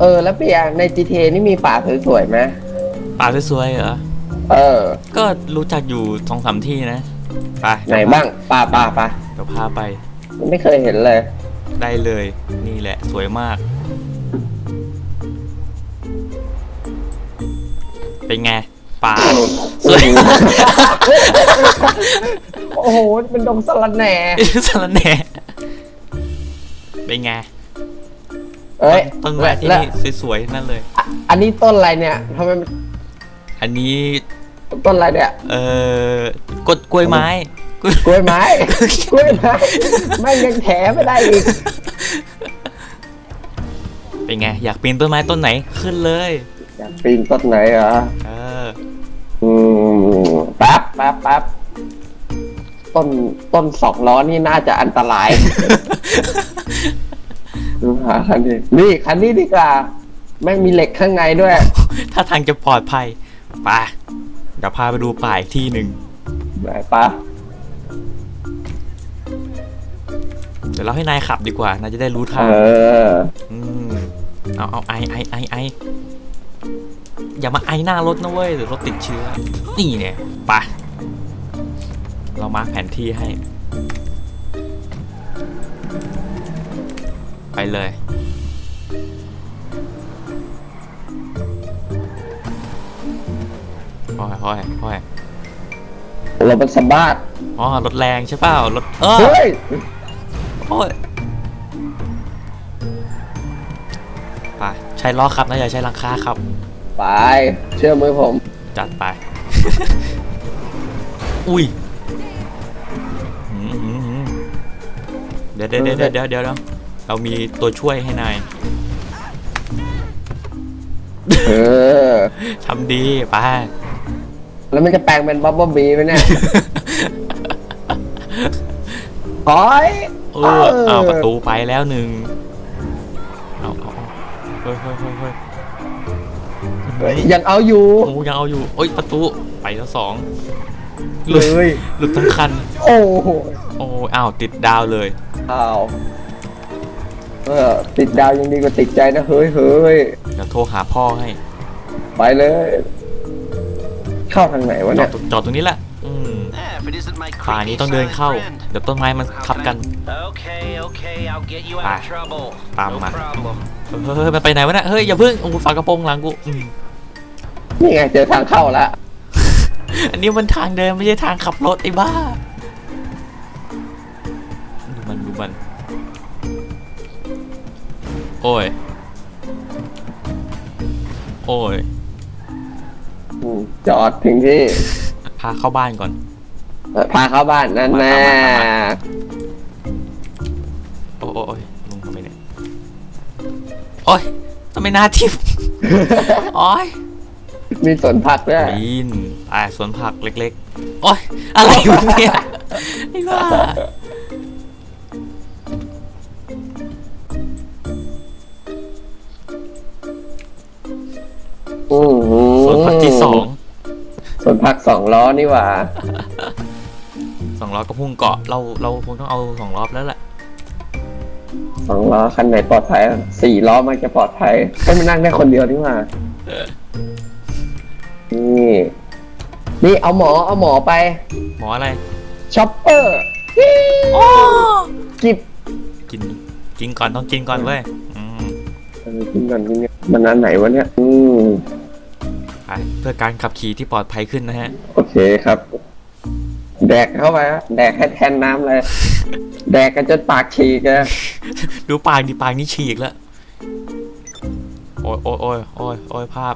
เออ แล้วเปียใน GTA นี่มีป่าสวยๆไหมป่าสวยๆเหรอ เออ ก็รู้จักอยู่สองสามที่นะ ไปไหนบ้าง ป่าป่าป่าเดี๋ยวพาไป ไม่เคยเห็นเลย ได้เลย นี่แหละสวยมาก เป็นไง ป่าสวยโอ้โห เป็นดงสลัดแหน่สารแหน่เป็นไง เอ้ยต้นไม้ที่และนี่สวยๆนั่นเลย อะอันนี้ต้นอะไรเนี่ยทำไมมันอันนี้ ต้นอะไรเนี่ย เอ่อกดกล้วยไม้ กล้วยกล้วยไม้ กล้วยไม้ไม่ยังแถไม่ได้อีก เป็นไง อยากปีนต้นไม้ต้นไหนขึ้นเลย อยากปีนต้นไหนเหรอ เออ อืมแป๊บแป๊บแป๊บต้นต้นสองล้อนี่น่าจะอันตราย ดูหาคันนี้นี่คันนี้ดีกว่าแม่งมีเหล็กข้างในด้วย ถ้าทางจะปลอดภัยไปเดี๋ยวพาไปดูป่าอีกที่หนึ่งไหนปะเดี๋ยวเราให้นายขับดีกว่านายจะได้รู้เอทางออืมเอาเอาไอไอไอไออย่ามาไอหน้ารถนะเว้ยเดี๋ยวรถติดเชื้อนี่เนี่ยไปเรามาร์คแผนที่ให้ เลยพ่อยพ่อยพ่อยเราเป็นสะบ้าดอ๋อรถแรงใช่เปล่ารถเออเฮ้ยโอ้ยไปใช้ล้อครับนะอย่าใช้หลังคาครับ ไป เชื่อมือผม จัดไป อุ้ยหืมหืมหืมเดี๋ยวเดี๋ยวเดี๋ยวเดี๋ยวเดี๋ยว เดี๋ยวเรามีตัวช่วยให้นายเออ ทำดีไป แล้วมันจะแปลงเป็นบับเบิ้ลบีไหมเนี่ยถอยเออเอาประตูไปแล้วหนึ่งเอาเอาเอาเฮ้ยเฮ้ยเฮ้ยเฮ้ยเฮ้ยยังเอาอยู่โอ้ยังเอาอยู่โอ้ยประตูไปแล้วสองหเลลุดยหลุดทั้งคัน โอ้โหโอ้ยอ้าวติดดาวเลยอ้าว เออติดดาวยังดีกว่าติดใจนะเฮ้ยเฮ้ยเดี๋ยวโทรหาพ่อให้ไปเลย เข้าทางไหนวะจอเนี่ดย ตรงจอดตรงนี้แหละ อืม Eh, if it isn't my ป่านี้ creepy ต้องเดิน silent เข้า friend. เดี๋ยวต้นไม้มัน How ทับ can กัน I- Okay, okay, I'll get you out Ah. of trouble. Tama. No problem. เฮ้ยเฮ้ยมันไปไหนวะเนี่ยเฮ้ยอย่าเพิ่งโอ้โหฝากระโปรงหลังกูอืมนี่ไงเจอทางเข้าแล้วอันนี้มันทางเดินไม่ใช่ทางขับรถไอ้บ้าดูมันดูมัน โอ้ย โอ้ย อืมจอดถึงที่พาเข้าบ้านก่อน เออพาเข้าบ้านนั่นแน่มามามาโอ้ยโอ้ยโอ้ยลุงทำไมเนี่ย โอ้ยทำไมหน้าทิพย์โอ้ยมีสวนผักด้วยปีนไปสวนผักเล็กๆ โอ้ย อะไรวะเนี่ยไอ้บ้า อือหือสวนผักที่สองสวนผักสองล้อนี่หว่าสองล้อก็พุ่งเกาะเราเราคงต้องเอาสองรอบแล้วแหละสองล้อคันไหนปลอดภัยสี่ล้อมันจะปลอดภัยให้มันนั่งได้คนเดียวนี่หว่านี่นี่เอาหมอเอาหมอไปหมออะไรช็อปเปอร์โอ้กิบกินกินก่อนต้องกินก่อนเว้ยอืมเออกินก่อนกินก่อนมันอันไหนวะเนี่ยอืมไป เพื่อการขับขี่ที่ปลอดภัยขึ้นนะฮะ โอเคครับ แดกเข้าไปครับแดกให้แทนน้ำเลย แดกกันจนปากฉีกเลยดูปากดิปากนี่ฉีกแล้ว โอ้ยโอ้ยโอ้ยโอ้ยโอ้ยภาพ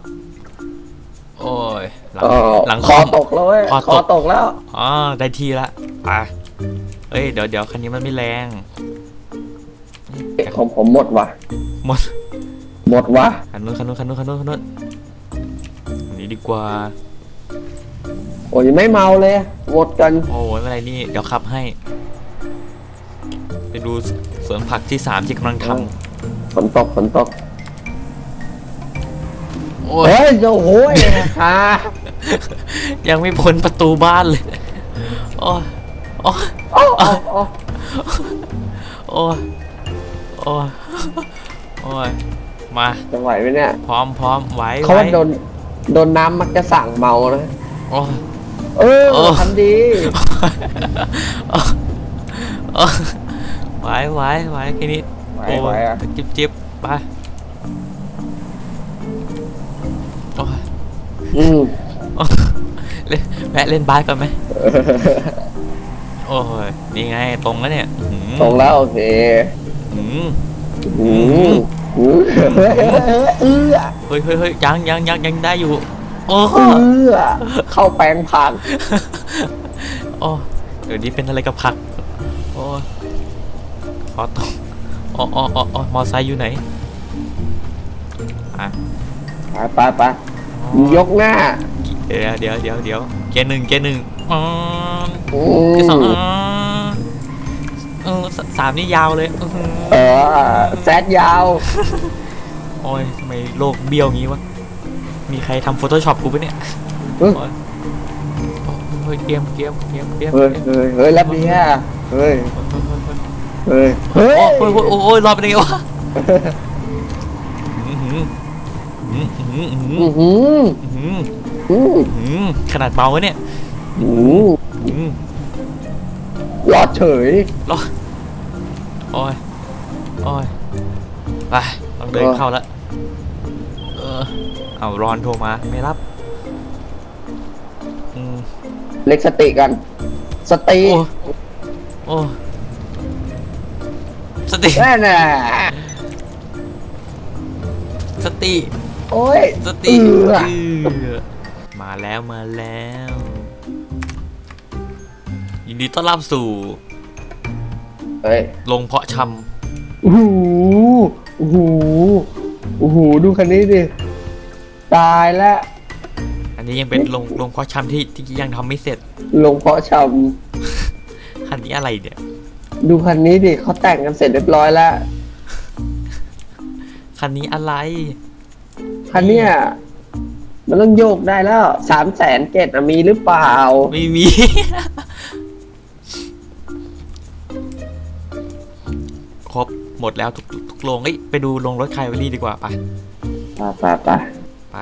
โอ้ยหลังอ๋อหลังคคออม ตกแล้วเว้ยคอตก คอตกแล้ว อ๋อได้ที่ละไปเอ้ยเดี๋ยวเดี๋ยวคันนี้มันไม่แรงของผมหมดว่ะหมด หมดว่ะ คันนู้นคันนู้นคันนู้นคันนู้นคันนู้นอั นนี้ดีกว่า โอ้ยยังไม่เมาเลยหมดกัน โอ้ยไม่เป็นไรนี่ เดี๋ยวขับให้ ไปดูสวนผักที่สามที่กำลังทฝนตกฝนตกำโอ้ย เฮ้ยโอ้โหยอ่ายังไม่พ้นประตูบ้านเลย โอ้ยโอ้ยโอ้โอ้โอ้โอ้ยโอ้ยโอ้ยมา จะไหวไหมเนี่ย พร้อมพร้อมไหวเขาว่าไหวโดน โดนน้ำมักจะสั่งเมานะโอ้เออโอ้ ทำดีโอ้โอ้ไหวไหวไหวแค่นี้ไหวโอ้ไหวยอะจิบจิบไปโอ้ยอืมโอ้ยเล่นแวะเล่นบาสก่อนไหมโอ้ยนี่ไงตรงแล้วเนี่ยอื้อหือตรงแล้วโอเคอื้ ออืมอืมเอื้อเฮ้ยเฮ้ยเฮ้ยยังยังยังยังได้อยู่ โอ้เอื้อเข้าแปลงผักโอ้เดี๋ยวนี้เป็นอะไรกับผัก โอ้ขอตรงอ๋ออ๋ออ๋ออ๋อมอไซค์อยู่ไหน อะไปไปไปยกหน้า เดี๋ยวเดี๋ยวเดี๋ยวเดี๋ยวเกียร์หนึ่งเกียร์หนึ่งอ๋ออืเกียร์สองมอ๋อเออ สสามนี่ยาวเลยอื้อหือเออแซดยาวโอ้ยทำไมโลกเบี้ยวงี้วะ มีใครทำ Photoshop กูปะเนี่ยเฮ้ยโอ้ยโอ้ยเกมเกมเกมเกมเฮ้ยเฮ้ยเฮ้ยแล้วเบียร์เฮ้ยเฮ้ยเฮ้โอ้ยยโอ้ยโอ้ยโอ้ยรอดไปได้ไงวะอื้อหืออื้อหืออื้อหืออือหืออื้อหืออืออื้อหือขนาดเบาวะเนี่ยอืออื้อรอดเฉยรอด โอ้ยโอ้ยไปต้องเดินเออเข้าแล้วเออเอารอนโทรมาไม่รับอืมเล็กสติกัน สติโอ้โอ้สติ แน่น่ะสติ โอ้ยสติเอื้อเออมาแล้วมาแล้ว ยินดีต้อนรับสู่ เฮ้ยลงเพาะชโอ้โหโอ้โหโอ้โหดูคันนี้ดิ ตายแล้วำอันนี้ยังเป็นลงลงเพาะชำที่ที่ยังทำไม่เสร็จลงเพาะชคันนี้อะไรเนี่ยำดูคันนี้ดิเขาแต่งกันเสร็จเรียบร้อยแล้ว คันนี้อะไรคันเนี้ยมันต้องโยกได้แล้วสามแสนเกตมีหรือเปล่า ไม่มี ครบหมดแล้วทุกทุกโรงเอ้ยไปดูโรงรถใครวอรี่ดีกว่าปไปไปไปไป